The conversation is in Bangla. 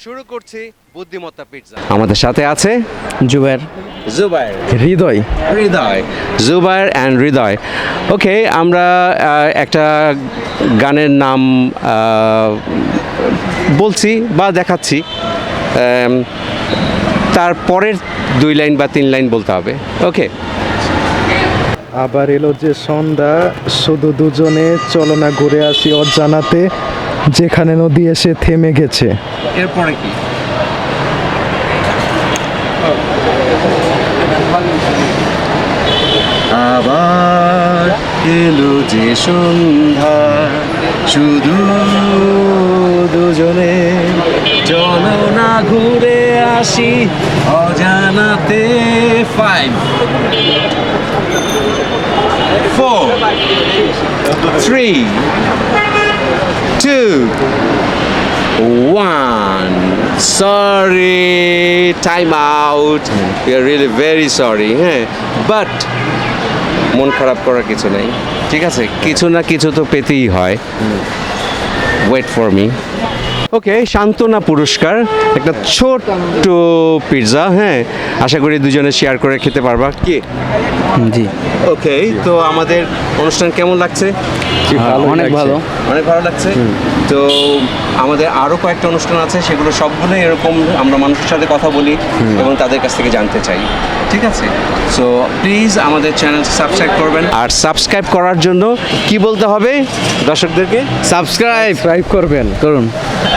শুরু করছি বুদ্ধিমত্তা পিৎজা আমাদের সাথে আছে জুবের জুবাইর হৃদয়। হৃদয়। Zubair and Hridoy. ওকে আমরা একটা গানের নাম বলছি বা দেখাচ্ছি। আম, তার পরের দুই লাইন বা তিন লাইন বলতে হবে। ওকে আবার এলো যে সন্ধ্যা শুধু দুজনে চলো না ঘুরে আসি অজানাতে। যেখানে নদী এসে থেমে গেছে। এরপরে কি? আবার এলো যে সন্ধ্যা শুধু দুজনে চলো না ঘুরে আসি অজানাতে। Five four three two One. Sorry. Time out. We are really very sorry. হ্যাঁ বাট মন খারাপ করার কিছু নেই ঠিক আছে কিছু না কিছু তো পেতেই হয় ওয়েট ফর মি ওকে সান্ত্বনা পুরস্কার একটা ছোট্ট পিৎজা হ্যাঁ? আশা করি দুজনে শেয়ার করে খেতে পারবা। কি? জি। ওকে তো আমাদের অনুষ্ঠান কেমন লাগছে? অনেক ভালো। অনেক ভালো লাগছে। তো আমাদের আরও কয়েকটা অনুষ্ঠান আছে সেগুলো সবগুলো এরকম আমরা মানুষের সাথে কথা বলি এবং তাদের কাছ থেকে জানতে চাই। ঠিক আছে? সো প্লিজ আমাদের চ্যানেল সাবস্ক্রাইব করবেন। আর সাবস্ক্রাইব করার জন্য কি বলতে হবে দর্শকদেরকে? সাবস্ক্রাইব ট্রাই করবেন। করুন।